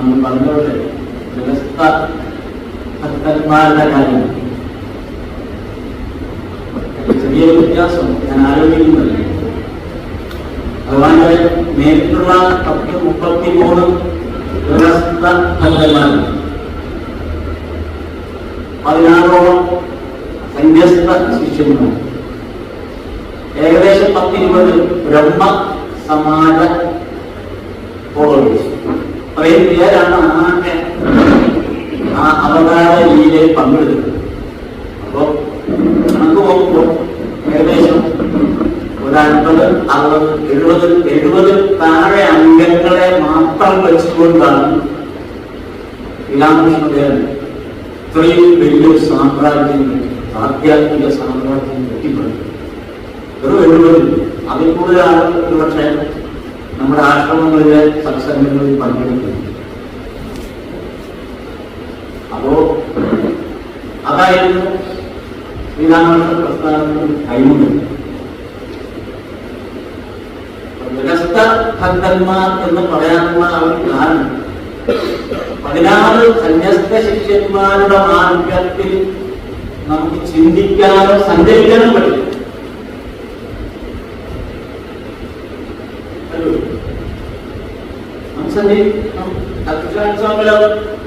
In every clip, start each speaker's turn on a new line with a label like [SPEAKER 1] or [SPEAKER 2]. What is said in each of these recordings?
[SPEAKER 1] നമ്മൾ പറഞ്ഞോട്ടെ വ്യവസ്ഥ ഭക്തന്മാരുടെ കാര്യം ചെറിയൊരു വ്യത്യാസം ഞാൻ ആലോചിക്കുന്നില്ല ഭഗവാന്റെ നേരിട്ടുള്ള പത്ത് മുപ്പത്തി മൂന്ന് വ്യവസ്ഥ ഭക്തന്മാരാണ് പതിനാറോളം സന്യസ്ത ശിഷ്യന്മാർ. ഏകദേശം പത്തിരുപത് ബ്രഹ്മ സമാജ ഫോളോവേഴ്സ് അത്രയും പേരാണ് ആകെ ആ അവതാര ലീലയിൽ പങ്കെടുക്കുന്നത് അപ്പോ കണക്ക് നോക്കുമ്പോൾ ഏകദേശം ഒരു അൻപത് അറുപത് എഴുപത് എഴുപത് താഴെ അംഗങ്ങളെ മാത്രം വെച്ചുകൊണ്ടാണ് ശ്രീരാമകൃഷ്ണദേവൻ ഇത്രയും വലിയൊരു സാമ്രാജ്യം ആധ്യാത്മിക സാമ്രാജ്യം കെട്ടിപ്പടുത്തു വെറും എഴുപത് അതിൽ കൂടുതലാണ് ഒരുപക്ഷെ നമ്മുടെ ആശ്രമങ്ങളിലെ സത്സംഗങ്ങളിൽ പങ്കെടുക്കുന്നു. അപ്പോ അതായിരുന്നു ശ്രീരാമകൃഷ്ണ പ്രസ്ഥാനത്തിന് കൈമുണ്ട്. ഗൃഹസ്ഥ ഭക്തന്മാർ എന്ന് പറയാനുള്ള ഒരു കാരണം പതിനാറ് സന്യസ്ത ശിഷ്യന്മാരുടെ മാർഗത്തിൽ നമുക്ക് ചിന്തിക്കാനോ സഞ്ചരിക്കാനും പറ്റില്ല.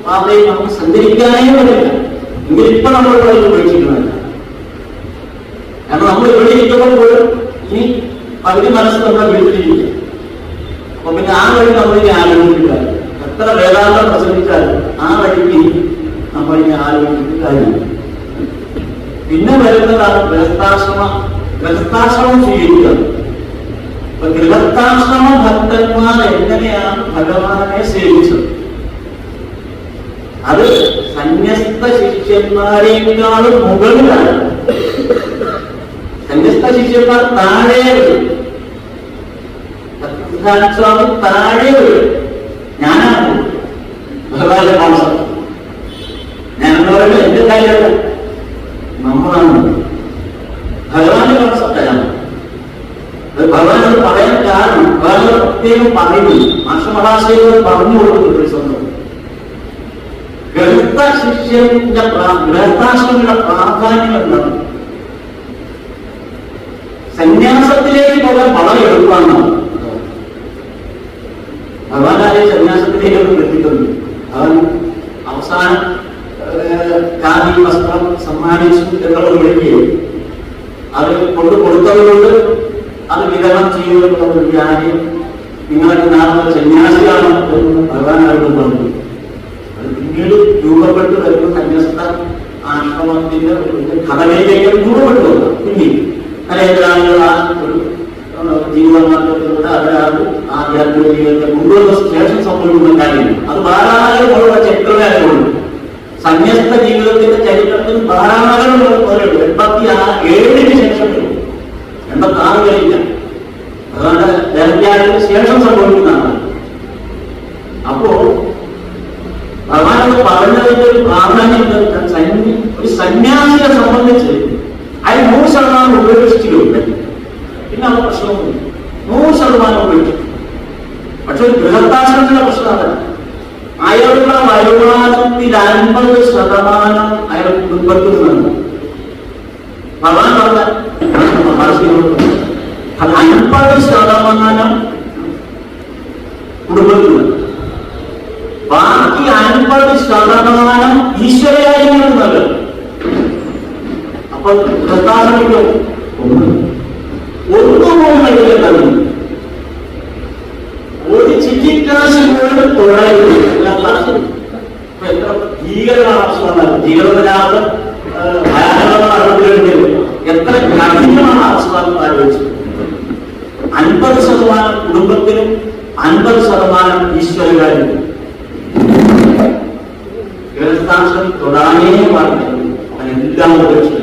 [SPEAKER 1] പാതയിൽ നമുക്ക് സഞ്ചരിക്കാനേ പറ്റില്ല എങ്കിൽ ഇപ്പൊ നമ്മൾ ഇവിടെ കാരണം നമ്മൾ ഇവിടെ പോലും ഇനി പകുതി മനസ്സ് നമ്മുടെ വീട്ടിലിരിക്കും അപ്പൊ പിന്നെ ആ വഴി നമ്മൾ ഇനി ആലോചിക്കില്ല. എത്ര വേദാന്തം പ്രസംഗിച്ചാലും ആ വഴിക്ക് നമ്മൾ ആലോചിച്ചിട്ട് കാര്യമില്ല. പിന്നെ വരുന്നതാണ് ഗ്രഹസ്ഥാശ്രമ ഗ്രഹസ്ഥാശ്രമം സ്വീകരിക്കുക. ഗൃഹസ്ഥാശ്രമ ഭക്തന്മാർ എങ്ങനെയാണ് ഭഗവാനെ സേവിച്ചത്? അത് സന്യസ്ത ശിഷ്യന്മാരെക്കാളും മുകളിലാണ്. സന്യസ്ത ശിഷ്യന്മാർ താഴെ വരും. താഴെ ഞാനാണ് ഭഗവാന്റെ മാംസം ഞാൻ പറയുമ്പോൾ എന്റെ കാര്യമല്ല നമ്മളാണ്. ഭഗവാന്റെ മാംസം അത് ഭഗവാൻ അത് പറയാൻ കാരണം ഭഗവാൻ അത് പ്രത്യേകം പറയുന്നു. മാഷമഹാശയോട് പറഞ്ഞു കൊടുക്കുന്നു ഒരു സ്വന്തം ഗൃഹസ്ഥ ശിഷ്യന്റെ ഗൃഹസ്ഥാശ്രമിയുടെ പ്രാധാന്യം എന്താണ്? സന്യാസത്തിലേക്ക് പോകാൻ വളരെ എളുപ്പമാണ്. ഭഗവാൻ ആരെ സന്യാസത്തിലേക്ക് എത്തിക്കുന്നു. അവൻ അവസാനം കാതി വസ്ത്രം സമ്മാനിച്ചു എന്നുള്ളത് വിളിക്കുകയും അത് കൊണ്ട് കൊടുത്തതുകൊണ്ട് അത് വിതരണം ചെയ്യുന്നുള്ള ഒരു കാര്യം നിങ്ങൾക്ക് നാളെ സന്യാസിയാണ് എന്ന് ഭഗവാൻ അവരോട് പറഞ്ഞു അത് പിന്നീട് രൂപപ്പെട്ടു വരുന്ന സന്യസ്ത ആശ്രമത്തിന്റെ ഒരു ഘടനയിലേക്ക് അത് രൂപപ്പെട്ടു വന്നു. പിന്നീട് നരേന്ദ്രാണികൾ ആ ഒരു ഏഹ്, ജീവിതമാർഗത്തിലൂടെ അവരാണ് ആധ്യാത്മിക ജീവിതത്തെ കൊണ്ടുവന്ന ശേഷം സംഭവിക്കുന്ന കാര്യങ്ങൾ അത് ധാരാളം ചരിത്രകാരങ്ങളുണ്ട് സന്യസ്ത ജീവിതത്തിന്റെ ചരിത്രത്തിൽ ധാരാളം പോലെയുണ്ട് എൺപത്തി ആ ഏഴിന് ശേഷം എൺപത്തി ആറ് കഴിഞ്ഞ അതുകൊണ്ട് ദേഹത്യാഗത്തിന് ശേഷം സംഭവിക്കുന്നതാണ്. അപ്പോ ഭഗവാനോട് പറഞ്ഞതിന്റെ ഒരു പ്രാധാന്യം സന്നി- ഒരു സന്യാസിയെ സംബന്ധിച്ച് അയാൾ നൂറ് ശതമാനം ഉപേക്ഷിച്ചിട്ടുണ്ട് പിന്നെ അത് പ്രശ്നമൊന്നുമില്ല നൂറ് ശതമാനം ഉപേക്ഷിച്ചു പക്ഷെ ഒരു ബൃഹത്താശ്രമത്തിന്റെ പ്രശ്നം അതല്ല. അയാളുടെ വരുമാനത്തിൽ അൻപത് ശതമാനം അയാൾ കുടുംബത്തിൽ നിന്ന് ഭഗവാൻ പറഞ്ഞ മഹർഷിയോട് അത് അൻപത് ശതമാനം കുടുംബത്തിൽ നിന്ന് ബാക്കി അൻപത് ശതമാനം ഈശ്വരകാര്യങ്ങൾക്ക് നൽകും അപ്പൊ പ്രധാനമോ ഒന്ന് ഒന്നുപോലും കഴിയില്ല നൽകുന്നു ഒരു ചിറ്റിക്കാശ് പോലും ഇപ്പൊ എത്ര ഭീകരമാണ് ജീവനാഥം ഭയാനകമായ നടപടികൾ എത്ര കഠിനമാണ് അവസ്ഥ ആലോചിച്ചത് അൻപത് ശതമാനം കുടുംബത്തിനും അൻപത് ശതമാനം ഈശ്വരകാരും ഗൃഹസ്ഥാശ്രം തൊടാനേ പറഞ്ഞു അവനെല്ലാം ഉപേക്ഷിച്ചു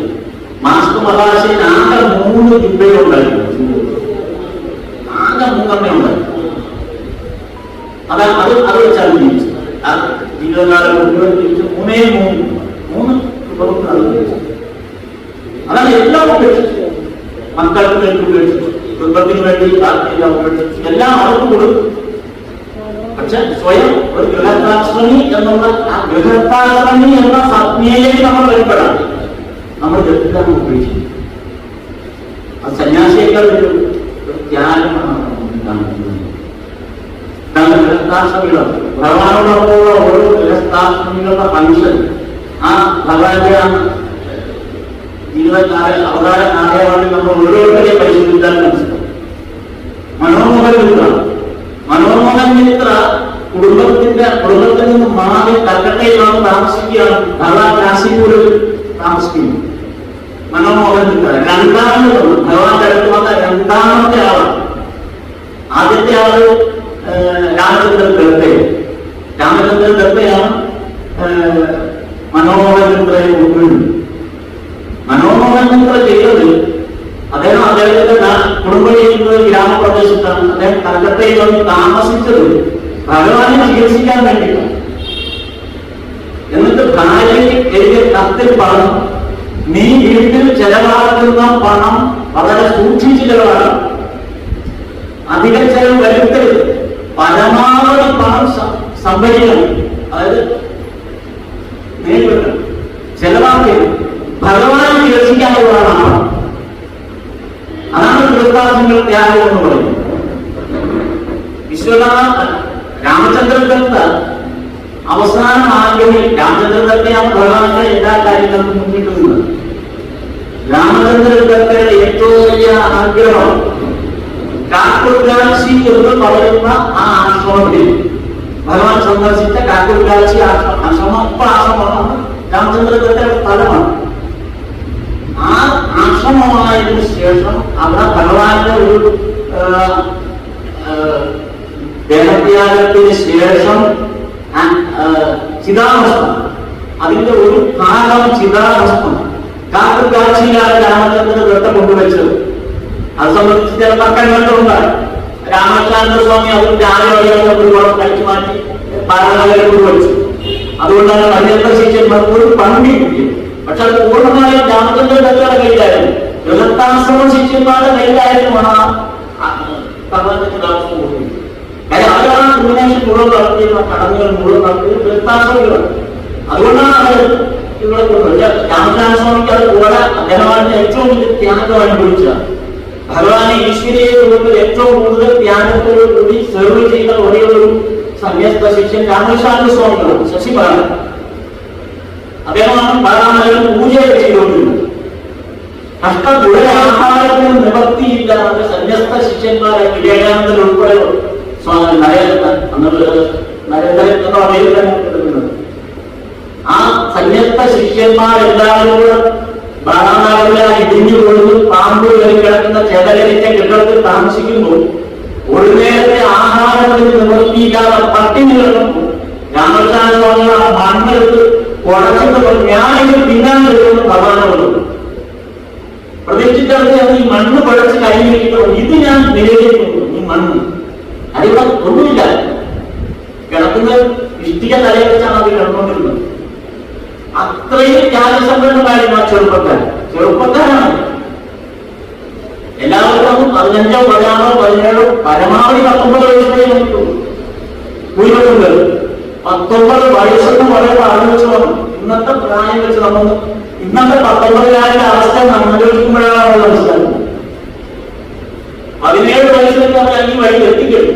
[SPEAKER 1] മാസ്റ്റർ മഹാശയൻ ആകെ മൂന്ന് രൂപയുണ്ടായിരുന്നു ഉണ്ടായിരുന്നു അതാണ് അത് അത് വെച്ചാണ് ജീവിച്ചത് ആ ജീവിതകാലം മുഴുവൻ ജീവിച്ച് മൂന്നേ മൂന്ന് മൂന്ന് കുടുംബത്തിൽ അത് ജീവിച്ചത് അതാണ് എല്ലാം ഉപേക്ഷിച്ചു മക്കൾക്ക് വേണ്ടി ഉപേക്ഷിച്ചു കുടുംബത്തിന് വേണ്ടി ബാക്കിയെല്ലാം ഉപേക്ഷിച്ചു എല്ലാം അവർക്ക് കൊടുക്കും പക്ഷെ സ്വയം ഒരു ഗൃഹസ്ഥാശ്രമി എന്നുള്ള ആ ഗൃഹസ്ഥാശ്രമി എന്ന സംജ്ഞയിലേക്ക് നമ്മൾ വരുമ്പോഴാണ് നമ്മൾ ജഡ്ജിതാണ് ഉപേക്ഷിക്കും അത് സന്യാസിയേക്കാൾ ഒരു ത്യാഗമാണ്. ഗൃഹസ്ഥാശ്രമികൾ ഭഗവാനോടൊപ്പമുള്ള ഓരോ ഗൃഹസ്ഥാശ്രമികളുടെ ഫംഗ്ഷൻ ആ ഭഗവാന്റെ ആ അവതാര കാലയളവിൽ നമ്മൾ ഓരോരുത്തരെയും പരിശോധിച്ചാൽ മനസ്സിലാവും. മനോഹരൻ മിത്ര. മനോഹരൻ മിത്ര കുടുംബത്തിന്റെ കുടുംബത്തിൽ നിന്ന് മാറി കൽക്കട്ടയിലാണ് താമസിക്കുകയാണ്. ഭഗവാൻ കാശിപൂരിൽ താമസിക്കുന്നു. മനോമോഹൻ മിത്ര. രണ്ടാമത് ഭഗവാൻ വന്ന രണ്ടാമത്തെ ആളാണ്. ആദ്യത്തെ ആൾ രാമചന്ദ്രൻ ദത്തേ രാമചന്ദ്രൻ ദത്തയാണ് മനോഹരൻ മിത്രയെ ഉൾക്കൊള്ളുന്നത്. മനോഹരൻ മിത്ര ചെയ്തത് അദ്ദേഹം അദ്ദേഹത്തിന്റെ നാ- കുടുംബം ഗ്രാമപ്രദേശത്താണ്. അദ്ദേഹം കൽക്കത്തയിൽ വന്ന് താമസിച്ചത്. ഭഗവാനെ ചികിത്സിക്കാൻ വേണ്ടിയിട്ടാണ്. എന്നിട്ട് ഭാര്യയ്ക്ക് എഴുതിയ കത്തിൽ പറഞ്ഞു നീ വീട്ടിൽ ചെലവാക്കുന്ന പണം വളരെ സൂക്ഷിച്ച് ചെലവാക്കണം. അധിക ചെലവ് വരുത്തരുത്. പരമാവധി പണം സംഭരിക്കണം. അതായത് നേരിടണം ചെലവാക്കരുത്. ആ പണം അതാണ് കൃതാസങ്ങൾ ത്യാഗം എന്ന് പറയുന്നത്. വിശ്വനാഥ രാമചന്ദ്രൻ ദത്ത അവസാന ആഗ്രഹം രാമചന്ദ്രൻ ദത്തയാണ് ഭഗവാന്റെ എല്ലാ കാര്യങ്ങൾക്കും മുന്നിട്ട് നിന്നത് രാമചന്ദ്രൻ ദത്തയുടെ ഏറ്റവും വലിയ ആഗ്രഹം കാക്കുർഗാച്ചി എന്ന് പറയുന്ന ആ ആശ്രമത്തിൽ ഭഗവാൻ സന്ദർശിച്ച കാക്കുർഗാച്ചി ആശ്രമം ആശ്രമം ഇപ്പൊ ആശ്രമമാണ് രാമചന്ദ്രൻ ദത്തയുടെ സ്ഥലമാണ് ആ ആശ്രമമായതിനു ശേഷം അവിടെ ഭഗവാന്റെ ഒരു ആ, ആ, ദേഹത്യാഗത്തിന് ശേഷം ആ, ആ, ചിതാഭസ്മം അതിന്റെ ഒരു ഭാഗം ചിതാഭസ്മം കാട്ടുകാഴ്ചയിലാണ് രാമചന്ദ്രൻ ദത്ത കൊണ്ടുവച്ചത് അത് സംബന്ധിച്ച് ചില തർക്കങ്ങളുണ്ട് രാമചന്ദ്ര സ്വാമി അത് രാവിലെ ഒരുപാട് കഴിച്ചു മാറ്റി പാരണകളെ കൊണ്ടുവച്ചു അതുകൊണ്ടാണ് പതിനെട്ട് ശിഷ്യന്മാർ ഒരു പങ്കി കിട്ടിയത് പക്ഷെ അത് പൂർണമായും രാമചന്ദ്ര ദത്തയുടെ കയ്യിലായിരുന്നു. ബൃഹത്താശ്രമ ശിഷ്യന്മാരുടെ കയ്യിലായിരുന്നു ആ ഭഗവാന്റെ താമസം കൊടുക്കുന്നത് കാര്യം അവരാണ് കുഞ്ഞാശം മുഴുവൻ നടത്തിയിരുന്ന കടന്നുകൾ മുഴുവൻ നടത്തിയത് അതുകൊണ്ടാണ് അവർ രാമചന്ദ്ര സ്വാമിക്ക് അത് കൂടെ അദ്ദേഹമാണ് ഏറ്റവും വലിയ ത്യാഗം അനുഭവിച്ചത് ഭഗവാനെ ഈശ്വരീയ രൂപത്തിൽ ഏറ്റവും കൂടുതൽ ത്യാഗത്തോടു കൂടി സെർവ് ചെയ്ത ഒരേ ഒരു സന്യസ്ത ശിഷ്യൻ രാമകൃഷ്ണാനന്ദ സ്വാമികളാണ്. ശശിപാലൻ അദ്ദേഹമാണ് ബാലാമലയിൽ പൂജയൊക്കെ ചെയ്തുകൊണ്ടിരുന്നത്. കഷ്ടദുരാഹാരത്തിന് നിവർത്തിയില്ലാതെ സന്യസ്ത ശിഷ്യന്മാരെ വിവേകാനന്ദൻ ഉൾപ്പെടെ നരേന്ദ്രൻ നരേന്ദ്രൻ എന്ന അമേരിക്കൻ ആ സന്യസ്ത ശിഷ്യന്മാരെല്ലാവരും കൂടെ ബാലാമലയിലായി ഇടിഞ്ഞു കൊണ്ടു പാമ്പ് കയറി കിടക്കുന്ന ചെതലരിച്ച കെട്ടിടത്തിൽ താമസിക്കുമ്പോൾ ഒരു നേരത്തെ ആഹാരത്തിന് നിവർത്തിയില്ലാതെ പട്ടിണി കിടക്കുമ്പോൾ രാമകൃഷ്ണ സ്വാമികൾ ആ മണ്ണെടുത്ത് കുഴച്ചിട്ട് ഞാനിത് തിന്നാൻ ഭഗവാനോട് പ്രതീക്ഷിച്ചത് ഈ മണ്ണ് കുഴച്ച് കയ്യിലിരിക്കുന്നു ഇത് ഞാൻ നിലയിലിരിക്കുന്നു ഈ മണ്ണ്. അതിവിടെ ഒന്നുമില്ല. കിടക്കുന്ന ഇഷ്ടിക തലയിൽ വെച്ചാണ് അത് ത്യാഗസമ്പന്നമായിരുന്നു ആ ചെറുപ്പക്കാരൻ ചെറുപ്പക്കാരാണ്. എല്ലാവർക്കും പതിനഞ്ചോ പതിനാറോ പതിനേഴോ പരമാവധി പത്തൊമ്പത് വയസ്സേ നമുക്കുള്ളൂ ഭൂരിപക്ഷം പേർ പത്തൊമ്പത് വയസ്സെന്ന് പറയുമ്പോൾ ആലോചിച്ച് വന്നു ഇന്നത്തെ പ്രായം വെച്ച് നമ്മൾ ഇന്നത്തെ പത്തൊമ്പതിനായിരം അവസ്ഥ നമ്മൾ മനസ്സിലാക്കുന്നത്. പതിനേഴ് വയസ്സിലേക്ക് അവർ ഈ വഴി എത്തിക്കരുത്.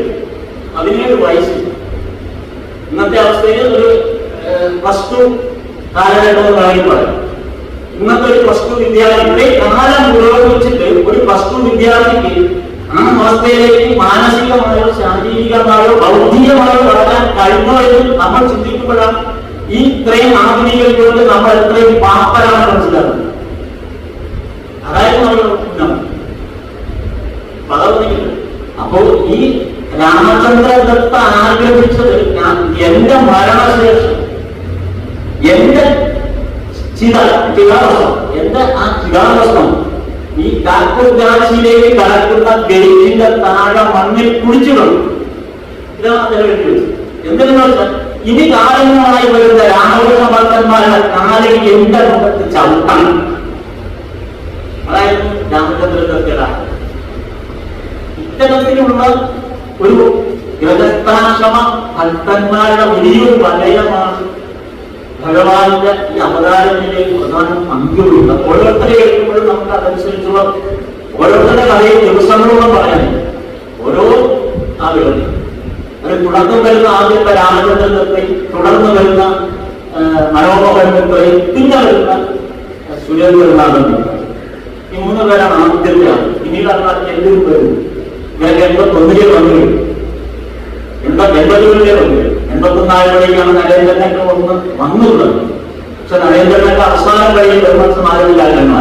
[SPEAKER 1] പതിനേഴ് വയസ്സ്. ഇന്നത്തെ അവസ്ഥയിൽ ഒരു പ്ലസ് ടു കാലഘട്ടം എന്ന് പറയും ഇന്നത്തെ ഒരു പ്ലസ് ടു വിദ്യാർത്ഥിയുടെ കാലം പുരോഗമിച്ചിട്ട് ഒരു പ്ലസ് ടു വിദ്യാർത്ഥിക്ക് ആ അവസ്ഥയിലേക്ക് മാനസികമായോ ശാരീരികമായോ ബൗദ്ധികമായോ വളരാൻ കഴിഞ്ഞോ എന്ന് നമ്മൾ ചിന്തിക്കുമ്പോഴാണ് ഈ ഇത്രയും ആധുനികതയോട് നമ്മൾ എത്രയും പാപ്പരാണ് മനസ്സിലാക്കുന്നത്. അതായത് നമ്മൾ. ഭഗവത്ഗീത. അപ്പോ ഈ രാമചന്ദ്ര ദത്ത ആഗ്രഹിച്ചത് എന്റെ മരണശേഷം എന്റെ ചിത ചിതാവസ്ഥ എന്റെ ആ ചിതാവസ്ഥം ഈ കാക്കുർഗാശിയിലേക്ക് കടക്കുന്ന ഗേറ്റിന്റെ താഴെ മണ്ണിൽ കുടിച്ചിടും ഇതാണ് അതിനെ ഇനി കാലങ്ങളായി വരുന്ന രാമകൃഷ്ണ ഭക്തന്മാരുടെ കാലിൽ എന്റെ മുഖത്ത് ചവിട്ടണം. ഇത്തരത്തിലുള്ള ഒരു ഗ്രഹസ്ഥാശ്രമ ഭക്തന്മാരുടെ വലിയൊരു വലയമാണ് ഭഗവാന്റെ ഈ അവതാരത്തിലേക്ക് പ്രധാന പങ്കുള്ള ഓരോരുത്തരെ കേൾക്കുമ്പോഴും നമുക്ക് അതനുസരിച്ചുള്ള ഓരോരുത്തരുടെ കഥയും ദിവസങ്ങളോളം പറയാൻ ഓരോ ആളുകൾ അതിന് തുടക്കം വരുന്ന ആദ്യത്തെ രാമചന്ദ്രത്തെ തുടർന്ന് വരുന്ന മനോഹരത്തെ പിന്നെ വരുന്ന സുരേന്ദ്രനാഥൻ ഈ മൂന്ന് പേരാണ് ആദ്യത്തെ പിന്നീട് അത് എന്തിനും പേരും ഞാൻ എൺപത്തൊന്നിലെ വന്നു എൺപത്തി എൺപതുകളിലേ വന്നു എൺപത്തൊന്നായപ്പോഴേക്കാണ് നരേന്ദ്രനൊക്കെ ഒന്ന് വന്നുള്ളത്. പക്ഷെ നരേന്ദ്രനൊക്കെ അവസാനം കഴിയും ബ്രഹ്മസ് നാലുമില്ലായ്മ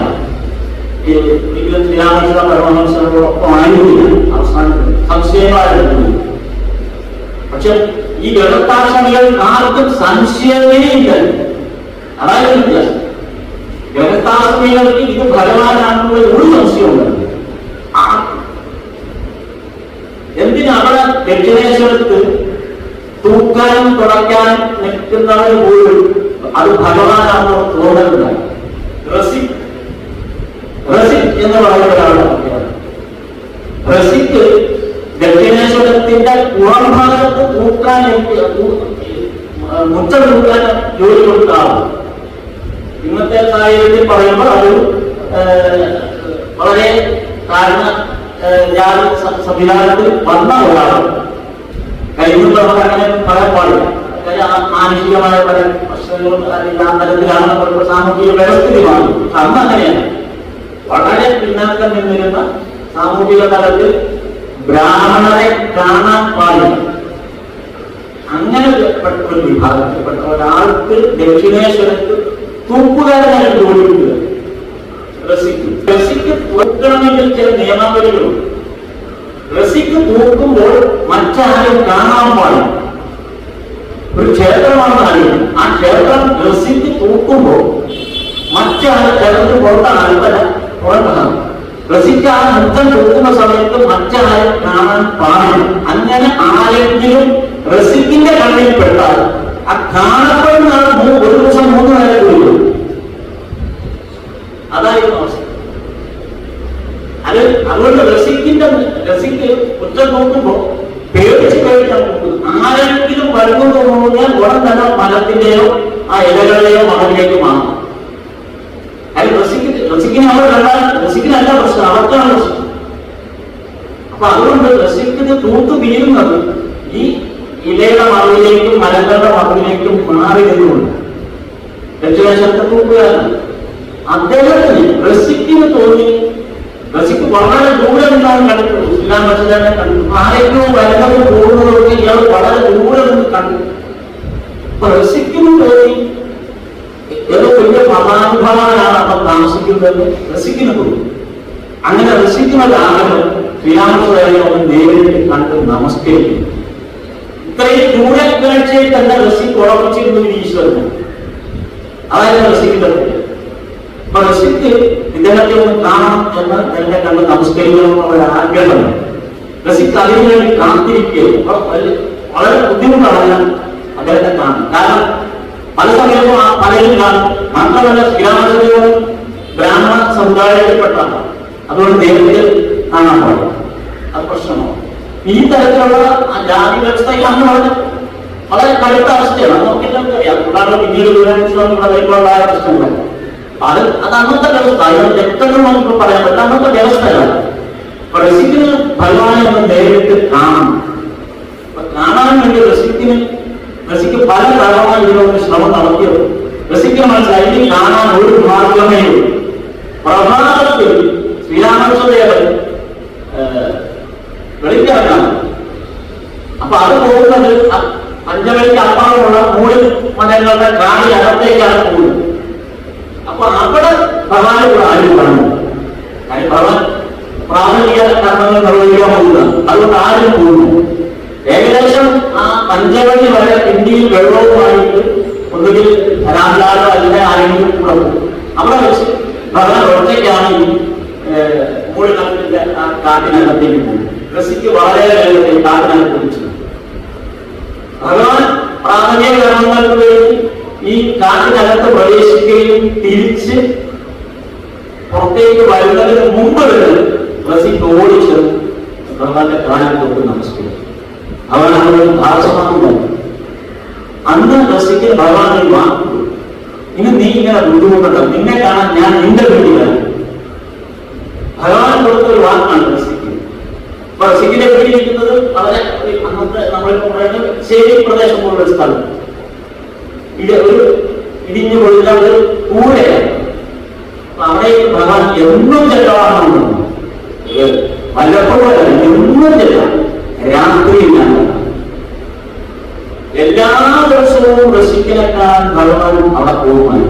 [SPEAKER 1] ഈ ഒരിക്കലും ശ്രീരാമകൃഷ്ണ പരമഹംസനോടൊപ്പം ആയിരുന്നില്ല. അവസാനം സംശയമായിരുന്നു പക്ഷെ ഈ വ്യവസ്ഥാശ്രമികൾ ആർക്കും സംശയമേ ഇല്ല. അതായത് വ്യത്യാസം വ്യവസ്ഥാശ്രമികൾക്ക് ഇത് ഭഗവാനാണെന്നുള്ള ഒരു സംശയമുണ്ട് എന്തിനാ അവിടെ ദക്ഷിണേശ്വരത്ത് തൂക്കാനും തുടയ്ക്കാനും നിൽക്കുന്നവർ പോലും അത് ഭഗവാനാണെന്ന് തോന്നലുണ്ടായി എന്ന് പറയുന്ന പുറം ഭാഗത്ത് തൂക്കാൻ മുറ്റം തൂക്കാൻ ജോലി കൊടുത്ത ഇന്നത്തെ സാഹചര്യത്തിൽ പറയുമ്പോൾ അതൊരു വളരെ കാരണ ജാതി സംവിധാനത്തിൽ വന്ന ഒരാളാണ്. നമുക്ക് അങ്ങനെ പറയാൻ പാടില്ല മാനസികമായ പല പ്രശ്നങ്ങളും നമ്മുടെ സാമൂഹിക വ്യവസ്ഥിതിമാണ് അന്ന് അങ്ങനെയാണ്. വളരെ പിന്നാക്കം നിന്നിരുന്ന സാമൂഹിക തലത്തിൽ ബ്രാഹ്മണരെ കാണാൻ പാടില്ല. അങ്ങനെ ഒരു വിഭാഗത്തിൽപ്പെട്ട ഒരാൾക്ക് ദക്ഷിണേശ്വരത്ത് തൂക്കുകാരനായിട്ട് ജോലിക്കുക റസിക്ക് റസിക്ക് തൂക്കണമെങ്കിൽ ചില നിയമാവലികളുണ്ട് റസിക്ക് തൂക്കുമ്പോൾ കാണാൻ പാടില്ല ഒരു ക്ഷേത്രമാണ് അറിയുന്നത് ആ ക്ഷേത്രം രസിച്ച് തൂക്കുമ്പോൾ മറ്റാൾ ക്ഷേത്രത്തിൽ പുറത്താണ് അല്ല പുറത്താണ് ആ നൃത്തം തൂക്കുന്ന സമയത്ത് മറ്റാരെ കാണാൻ പാടില്ല. അങ്ങനെ ആരെങ്കിലും റസിക്കിന്റെ കണ്ണിൽ പെട്ടാൽ ആ കാണപ്പെടുന്ന ഒരു ദിവസം മൂന്ന് നേരം കൂടി അതായിരുന്നു അവസ്ഥ. അത് അതുകൊണ്ട് റസിക്കിന്റെ റസിക്ക് കുറ്റം നോക്കുമ്പോ പേടിച്ച് നോക്കുന്നത് ആരെങ്കിലും വരുന്നു തോന്നിയാൽ ഉടൻ തന്നെ മരത്തിന്റെയോ ആ ഇലകളുടെയോ മകളിലേക്ക് മാറും. അത് റസിക്ക് റസിക്കിനെ അവർ കണ്ടാൽ പ്രശ്നം അവർക്കാണ് പ്രശ്നം. അപ്പൊ അതുകൊണ്ട് റസിക്കിന് തൂത്തു വീഴുന്നത് ഈ ഇലയുടെ മറവിലേക്കും മരങ്ങളുടെ മറവിലേക്കും മാറി നിന്നുകൊണ്ട്. തൂക്കുകയാണ്. അദ്ദേഹത്തിന് റസിക്കിന് തോന്നി. റസിക്ക് വളരെ ദൂരം നിന്നാണ് കണ്ടു ഇസ്ലാം മറ്റൊരാളെ കണ്ടു ആരെങ്കിലും വരുന്നത് പോകുന്നതൊക്കെ ഇയാൾ വളരെ ദൂരെ നിന്ന് കണ്ടു തോന്നി. ഏതോ വലിയ മഹാനുഭാവനാണ് അപ്പം താമസിക്കുന്നത്. റസിക്കിന് തോന്നി അങ്ങനെ രസിക്കുന്നതാണ് ശ്രീരാമസ്വരെ ഒന്ന് നേരിട്ട് കണ്ട് നമസ്കരിക്കുന്നു. ഇത്രയും ദൂരക്കാഴ്ചയിൽ തന്നെ റസി ഉറപ്പിച്ചിരുന്നു ഈശ്വരന്? അതായത് റസിക്കിന്റെ റസിക്ക് ഇദ്ദേഹത്തെ ഒന്ന് കാണാം എന്ന് എന്നെ കണ്ട് നമസ്കരിക്കണമെന്നുള്ള ആഗ്രഹമാണ് റസിക്ക് അതിനു വേണ്ടി കാത്തിരിക്കുകയും അപ്പൊ വലിയ- വളരെ ബുദ്ധിമുട്ടാണ് ഞാൻ അദ്ദേഹത്തെ കാണുന്നത്. കാരണം പല സമയത്തും ആ പലരും കാണും. മാത്രമല്ല ശ്രീരാമചന്ദ്രൻ ബ്രാഹ്മണ സമുദായത്തിൽപ്പെട്ടാണ് അതുകൊണ്ട് ദൈവത്തിൽ കാണാൻ പാടില്ല. അത് പ്രശ്നമാണ്. ഈ തരത്തിലുള്ള ജാതി വ്യവസ്ഥയിൽ അന്ന് വളരെ വളരെ കടുത്ത അവസ്ഥയാണ്. നമുക്കെല്ലാം അറിയാം പിന്നീട് വിവരിച്ചുള്ള വരുമ്പോഴുള്ള പ്രശ്നങ്ങൾ അത് അത് അന്നത്തെ വ്യവസ്ഥ അതിന് വ്യക്തത നമുക്ക് പറയാൻ പറ്റില്ല. അന്നത്തെ വ്യവസ്ഥയാണ് അപ്പൊ റസിക്കിന് ഭഗവാനെ ഒന്ന് നേരിട്ട് കാണണം. കാണാൻ വേണ്ടി റസിക്കിന് റസിക്ക് പല കാരണമായി ഇതിനൊരു ശ്രമം നടത്തിയത്. റസിക്ക് മനസ്സിലായി കാണാൻ ഒരു മാർഗമേ ഉള്ളൂ പ്രഭാതത്തിൽ ശ്രീരാമകൃഷ്ണദേവൻ വെളിക്കിറങ്ങാണ് അപ്പൊ അത് പോകുന്നത് അ- പഞ്ചവലിക്ക് അപ്പുറമുള്ള മൂന്ന് മതങ്ങളുടെ കാടി അകത്തേക്കാണ് പോകുന്നത് അപ്പൊ അവിടെ ഭഗവാനെ കൂടെ ആരും കാണുന്നു കാര്യം ഭഗവാൻ പ്രാഥമിക കർമ്മങ്ങൾ നിർവഹിക്കാൻ പോകുക അതുകൊണ്ട് ആരും പോകുന്നു ഏകദേശം ആ പഞ്ചവടി വരെ ഇന്ത്യയിൽ വെള്ളവുമായിട്ട് ഒന്നുകിൽ രാജാലോ അല്ലെങ്കിൽ ആരെങ്കിലും കൂടെ പോകും അവിടെ വെച്ച് ഭഗവാൻ ഒറ്റയ്ക്കാണ് ഈ മൂലകത്തിന്റെ ആ കാട്ടിനകത്തേക്ക് പോകും റസിക്ക് വളരെ വേഗത്തിൽ കാട്ടിനകത്ത് വെച്ചു ഭഗവാൻ പ്രാഥമിക കർമ്മങ്ങൾക്ക് വേണ്ടി ഈ കാട്ടിനകത്ത് പ്രവേശിക്കുകയും തിരിച്ച് പുറത്തേക്ക് വരുന്നതിന് മുമ്പ് റസിക്ക് ഓടിച്ച് ഭഗവാന്റെ കാലം തൊട്ട് നമസ്കരിച്ചു അവൻ അവരുടെ ഭാഷമാണ് അന്ന് റസിക്ക് ഭഗവാൻ ഒരു വാക്ക് കൊടുത്തു. ഇനി നീ ഇങ്ങനെ ബുദ്ധിമുട്ടുണ്ടോ? നിന്നെ കാണാൻ ഞാൻ നിന്റെ വീട്ടിലാണ്. ഭഗവാൻ കൊടുത്ത ഒരു വാക്കാണ് റസിക്ക് അപ്പൊ റസിക്കിന്റെ വീട്ടിലിരിക്കുന്നത് വളരെ അന്നത്തെ പറയുന്നത് ശേരി പ്രദേശം പോലുള്ള സ്ഥലം. ഇത് ഒരു ഇടിഞ്ഞു കൊടുത്ത ഒരു കൂടെയാണ്. അവിടെ ഭഗവാൻ എന്നും ചെല്ലവാണെന്ന് വല്ലപ്പോഴും എന്നും ചെല്ലാം. രാത്രിയിലാണ് എല്ലാ ദിവസവും റസിക്കലെത്താൻ ഭഗവാനും അവിടെ പോകുമായി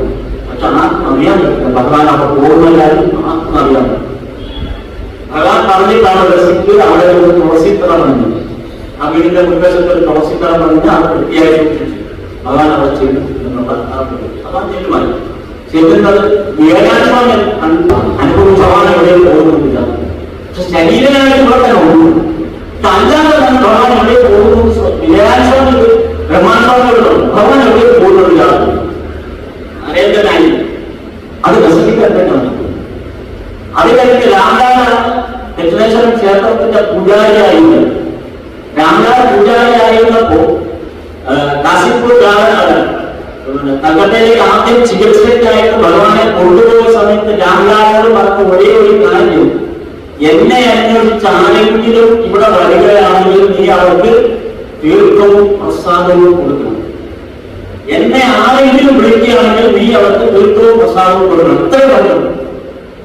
[SPEAKER 1] പക്ഷെ ആർക്കും അറിയാൻ പറ്റില്ല. ഭഗവാൻ അവിടെ പോകുന്നില്ലായിരുന്നു ആർക്കും അറിയാൻ ഭഗവാൻ പറഞ്ഞിട്ടാണ് റസിക്ക് അവിടെ ഒരു തുളസിത്തറ വന്നത് ആ വീടിന്റെ മുൻവശത്ത് ഒരു തുളസിത്തറ വന്നിട്ട് അത് വൃത്തിയായി ഭഗവാൻ അവിടെ ചെയ്തു എന്നുള്ള ആ ഒരു- ഭഗവാൻ ചെല്ലുമായിരുന്നു ചെല്ലുന്നത് വിവേകാനന്ദ അനുഭവിച്ച ഭഗവാൻ എവിടെയും പോകുന്നില്ല പക്ഷെ ശരീരനായിട്ട് ഇവിടെ തന്നെ ഉണ്ട് അല്ലാതെ തന്നെ ഭഗവാൻ എവിടെ പോകുന്നു വിവേകാനന്ദ ബ്രഹ്മാനന്ദോട് ഭഗവാൻ എവിടെ പോകുന്നില്ല നരേന്ദ്രനായി അത് രസിക്കാൻ തന്നെയാണ് അത് കഴിഞ്ഞ് തങ്കട്ടയിലേക്ക് ആദ്യം ചികിത്സയ്ക്കായിട്ട് ഭഗവാനെ കൊണ്ടുപോയ സമയത്ത് രാമനാഥനോട് പറഞ്ഞ ഒരേ ഒരു കാര്യം. എന്നെ അന്വേഷിച്ച് ആരെങ്കിലും ഇവിടെ വരികയാണെങ്കിൽ നീ അവർക്ക് തീർത്ഥവും പ്രസാദവും കൊടുക്കണം. എന്നെ ആരെങ്കിലും വിളിക്കുകയാണെങ്കിൽ നീ അവർക്ക് തീർത്ഥവും പ്രസാദവും കൊടുക്കണം. ഇത്രേ പറഞ്ഞു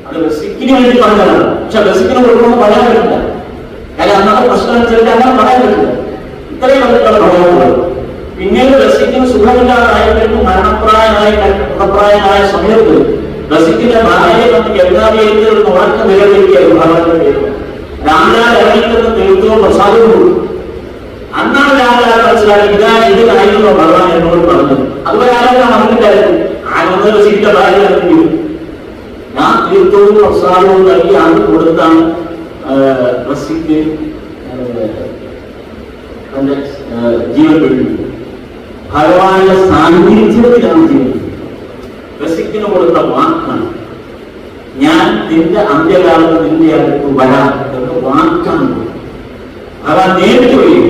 [SPEAKER 1] അത് ബസിക്കിന് വേണ്ടി പറഞ്ഞതാണ്. പക്ഷെ ബസിക്കിന് കൊടുക്കുമ്പോൾ പറയാൻ പറ്റില്ല. കാര്യം അന്നത്തെ പ്രശ്നം അനുസരിച്ച് അങ്ങനെ പറയാൻ പറ്റില്ല. ഇത്രയും പറഞ്ഞിട്ടുള്ള ഭഗവാനുള്ളത് പിന്നീട് റസിക്കിന് സുഖമില്ലാതായി കഴിഞ്ഞു മരണപ്രായനായി മരണപ്രായനായ സമയത്ത് റസിക്കിന്റെ ഭാര്യയെ വന്ന് ഗംഗാവേദിയിൽ ഒരു ഉറക്കം നിലനിൽക്കിയ രാമലാൽ ഇറങ്ങിക്കുന്ന തീർത്ഥവും പ്രസാദവും അന്നാണ് രാമലാൽ മനസ്സിലാക്കി ഇതാ ഇതിനായിരുന്നു ഭഗവാൻ എന്നോട് പറഞ്ഞത്. അതുപോലെ ആരെല്ലാം അറിഞ്ഞിട്ടായിരുന്നു ആരൊന്നും റസിക്കിന്റെ ഭാര്യ അറിഞ്ഞു ഞാൻ തീർത്ഥവും പ്രസാദവും നൽകി കൊടുത്താണ് റസിക്ക് തന്റെ ജീവൻ ഭഗവാന്റെ സാന്നിധ്യത്തിലാണ് ജീവിക്കുന്നത് റസിക്കിന് കൊടുത്ത വാക്കാണ്. ഞാൻ നിന്റെ അന്ത്യകാലത്ത് നിന്റെ അടുത്ത് വരാം എന്ന വാക്കാണ്. ഭഗവാൻ നേരിട്ട് പോയി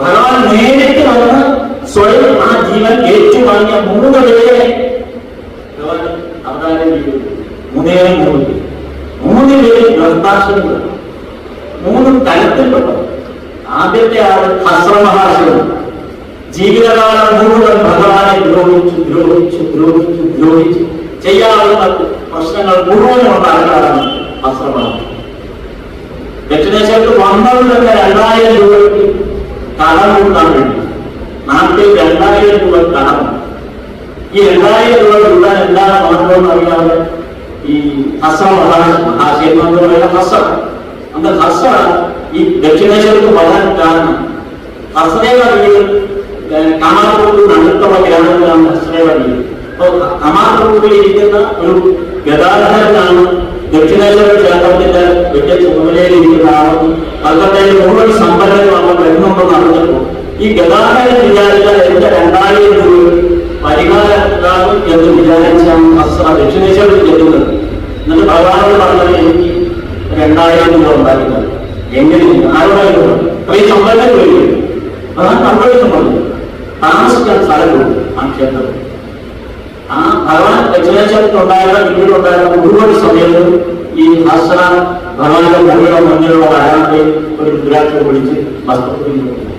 [SPEAKER 1] ഭഗവാൻ നേരിട്ട് വന്ന് സ്വയം ആ ജീവൻ ഏറ്റുവാങ്ങിയ മൂന്ന് പേരെ ഭഗവാൻ മൂന്നേ മൂന്ന്. പേര്. ഗ്രന്ഥാശ്രമങ്ങൾ മൂന്ന് തലത്തിൽപ്പെട്ടത് ആദ്യത്തെ ആൾ ഹസ്ര മഹാശിവൻ ജീവിതകാലം മുഴുവൻ ഭഗവാനെ ദ്രോഹിച്ചു ദ്രോഹിച്ചു ദ്രോഹിച്ചു ദ്രോഹിച്ചു ചെയ്യാവുന്ന പ്രശ്നങ്ങൾ മുഴുവനും ഉണ്ടാക്കാറാണ് ഹസ്ര മഹാശിവൻ ദക്ഷിണേശ്വരത്ത് വന്നത് തന്നെ രണ്ടായിരം രൂപയ്ക്ക് കടം കൂട്ടാൻ വേണ്ടി നാട്ടിൽ രണ്ടായിരം രൂപ കടം ഈ രണ്ടായിരം രൂപ കൂട്ടാൻ എന്താണ് മാർഗമെന്ന് അറിയാതെ ഈ ഹസ മഹാശേഖരമായ ഹസ അന്ന് നടുത്തുള്ള ഈ ഗ്രാമത്തിലാണ് ഹസനയുടെ വീട് അപ്പൊ കമാർപൂരിൽ ഒരു ഗതാഗതനാണ് ദക്ഷിണേശ്വര ക്ഷേത്രത്തിന്റെ വലിയ ചുമതലയിലിരിക്കുന്ന ആളും കൽക്കട്ടയിൽ മുഴുവൻ സമ്പന്നരും നമ്മൾ വരുന്നുണ്ടെന്ന് അറിഞ്ഞപ്പോൾ ഈ ഗതാഗതം വിചാരിച്ചാൽ എന്റെ രണ്ടായിരം രൂപ പരിഹാരം എന്ന് വിചാരിച്ചാണ് അസ്ര ദക്ഷിണേശ്വരത്തിൽ ചെല്ലുന്നത്. എന്നിട്ട് ഭഗവാനോട് പറഞ്ഞത് എനിക്ക് രണ്ടായിരം രൂപ ഉണ്ടാക്കുന്നത് എങ്ങനെ? ആരോടായിരുന്നു ഇത്രയും സമ്പന്നം വരും അതാണ് കമ്പളിച്ചം പറഞ്ഞു താമസിക്കാൻ സ്ഥലം കൊടുത്തു ആ ക്ഷേത്രത്തിൽ ആ ഭഗവാൻ ദക്ഷിണേശ്വരത്തിൽ ഉണ്ടായിരുന്ന പിന്നീടുണ്ടായിരുന്ന മുഴുവൻ സമയത്തും ഈ ഹസ്ര ഭഗവാന്റെ ഭൂമിയുടെ മുന്നിലുള്ള വരാതെ ഒരു രുദ്രാക്ഷം പിടിച്ച് വസ്ത്രത്തിൽ നിൽക്കുന്നു.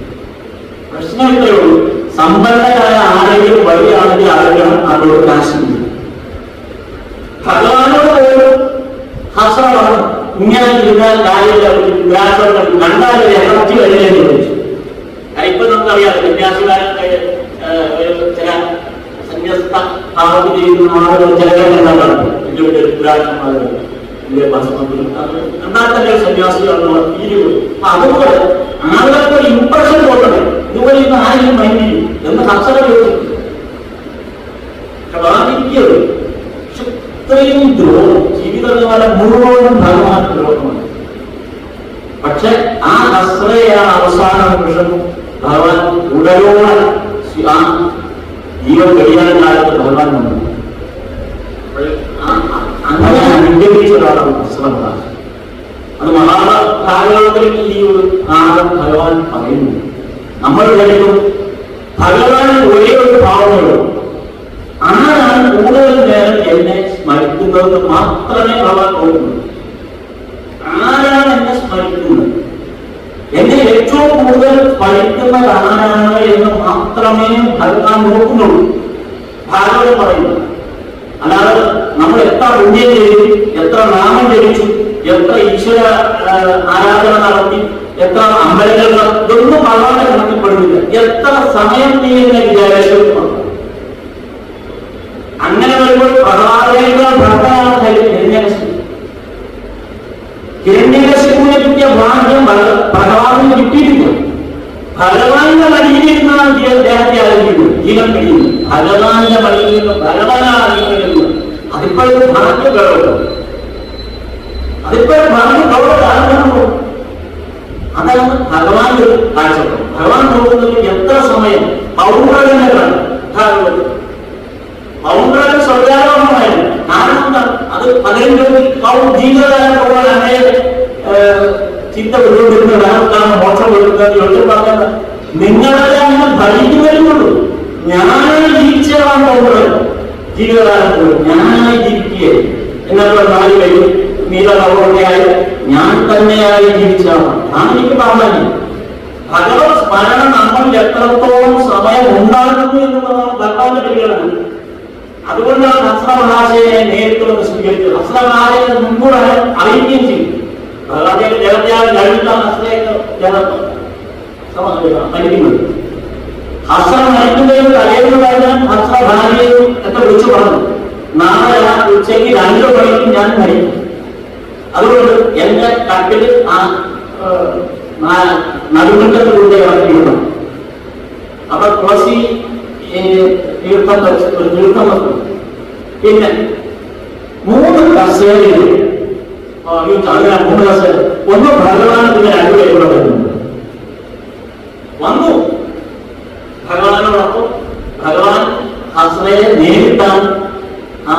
[SPEAKER 1] പ്രശ്നം ഇത്രയേ ഉള്ളൂ സമ്പന്നരായ ആരെങ്കിലും വഴിയാണെങ്കിൽ ആരെങ്കിലും അവരോട് കാശ് കൊടുക്കും. ഭഗവാനോട് പോലും ഹസ്ര ഇപ്പൊ നമുക്കറിയാം സന്യാസിമാരൊക്കെ ചില സന്യസ്ത ചില പക്ഷെ ഭഗവാൻ പക്ഷെ ആ അസ്രയാണ് അവസാന നിമിഷം ഭഗവാൻ ഉടലോടെ ആ ജീവൻ കഴിയാൻ കാലത്ത് ഭഗവാൻ വന്നു അങ്ങനെ അനുഗ്രഹിച്ച ഒരാളാണ് അശ്രമദാസ് അത് മഹാഭാരതത്തിൽ ഈ ഒരു ആഴം ഭഗവാൻ പറയുന്നു. നമ്മൾ വിചാരിക്കും ഭഗവാൻ ഒരേ ഒരു ഭാവമുള്ളൂ ആരാണ് കൂടുതൽ നേരം എന്നെ സ്മരിക്കുന്നതെന്ന് മാത്രമേ ഭഗവാൻ നോക്കുന്നുള്ളൂ ആരാണ് എന്നെ സ്മരിക്കുന്നത്? എന്നെ ഏറ്റവും കൂടുതൽ സ്മരിക്കുന്നത് ആരാണ് എന്ന് മാത്രമേ ഭഗവാൻ നോക്കുന്നുള്ളൂ. ഭാഗവതം പറയുന്നു. അല്ലാതെ നമ്മൾ എത്ര പുണ്യം ചെയ്തു എത്ര നാമം ജപിച്ചു എത്ര ഈശ്വര ആരാധന നടത്തി എത്ര അമ്പലങ്ങൾ ഇതൊന്നും ഭഗവാന്റെ കണക്കിൽപ്പെടുന്നില്ല എത്ര സമയം നീ എന്നെ വിചാരിച്ചു അങ്ങനെ വരുമ്പോൾ പ്രഹ്ലാദേവ ഭർത്താവാണ് ഹിരണ്യകശിപു ഹിരണ്യകശിപുവിനെ കിട്ടിയ ഭാഗ്യം ഭഗ- ഭഗവാന് കിട്ടിയിട്ടില്ല ഭഗവാന്റെ മടിയിൽ നിന്നാണ് ജീവ- ദേഹത്തെ ആരംഭിക്കുന്നത് ജീവൻ പിടിക്കുന്നത് ഭഗവാന്റെ മടിയിൽ നിന്ന് ഭഗവാനാണ് ജീവിക്കുന്നത് അതിപ്പോഴത്തെ ഭാഗ്യ ഗൗരവം അതിപ്പോഴും ഭാഗ്യ ഗൗരവം ആരംഭിക്കുന്നു അതാണ് ഭഗവാൻ ഒരു കാഴ്ചപ്പാട് ഭഗവാൻ നോക്കുന്നത് എത്ര സമയം പൗർണമികളാണ് ഭാഗവതം പൗർണമി സ്വർഗാരോഹമായിരുന്നു കാരണം എന്താ അത് പതിനെട്ട് പൗ ജീവിതകാലം പോകാൻ അങ്ങനെ ചിന്ത വിട്ടുകൊണ്ടിരുന്ന ഒരാൾക്കാണ് മോക്ഷം കൊടുക്കുന്നത് ഒട്ടും പറഞ്ഞത് നിങ്ങളെ അങ്ങനെ ഭരിക്കുന്നതിനുള്ളൂ ഞാനായി ജീവിച്ചതാണ് പൗർണമി ജീവിതകാലം പോലും ഞാനായി ജീവിക്കുക എന്നുള്ള നാല് കഴിയും നീലനവോടെയായി ഞാൻ തന്നെയായി ജീവിച്ചതാണ്. ആ എനിക്ക് പ്രാധാന്യം. ഭഗവത് സ്മരണ നമ്മൾ എത്രത്തോളം സമയം ഉണ്ടാകുന്നു എന്നുള്ളതാണ് ഭഗവാന്റെ പരിഗണന. അതുകൊണ്ടാണ് ഹസ്ര മഹാശയനെ നേരിട്ട് വന്ന് സ്വീകരിച്ചത് ഹസ്ര മഹാശയനെ മുൻകൂർ അറിയിക്കുകയും ചെയ്തു. അദ്ദേഹം ജഗത്യാഗം കഴിഞ്ഞിട്ടാണ് ഹസ്രയൊക്കെ ജഗ മരിക്കുന്നത് ഹസ്ര മരിക്കുന്നതിന് തലേന്ന് കഴിഞ്ഞാൽ ഹസ്ര ഭാര്യയും ഒക്കെ വിളിച്ചു പറഞ്ഞു നാളെ ഉച്ചയ്ക്ക് രണ്ടു മണിക്ക് ഞാൻ മരിക്കും. അതുകൊണ്ട് എന്റെ കട്ടിൽ ആ നടുമുറ്റത്തിലൂടെ ഇറക്കിയിടണം അപ്പൊ തുളസി തീർത്ഥം തീർത്ഥം വന്നു. പിന്നെ മൂന്ന് കസേരകൾ ആ, ഈ അങ്ങനെ മൂന്ന് കസേര ഒന്ന് ഭഗവാൻ പിന്നെ രണ്ടുപേരും വരുന്നു വന്നു ഭഗവാനോടൊപ്പം ഭഗവാൻ ഹസ്രയെ നേരിട്ടാണ് ആ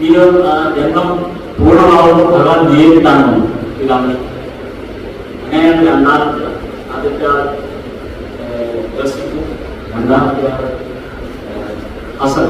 [SPEAKER 1] ജീവൻ ആ ജന്മം പൂർണ്ണമാവുമ്പോൾ ഭഗവാൻ നേരിട്ടാണ് വന്നത്. ഇതാണ് അങ്ങനെയാണ് രണ്ടാമത്തെ ആദ്യത്തെ ആൾ ഏഹ്, രസിക്കും രണ്ടാമത്തെ ആൾ ഏഹ്, ഹസൻ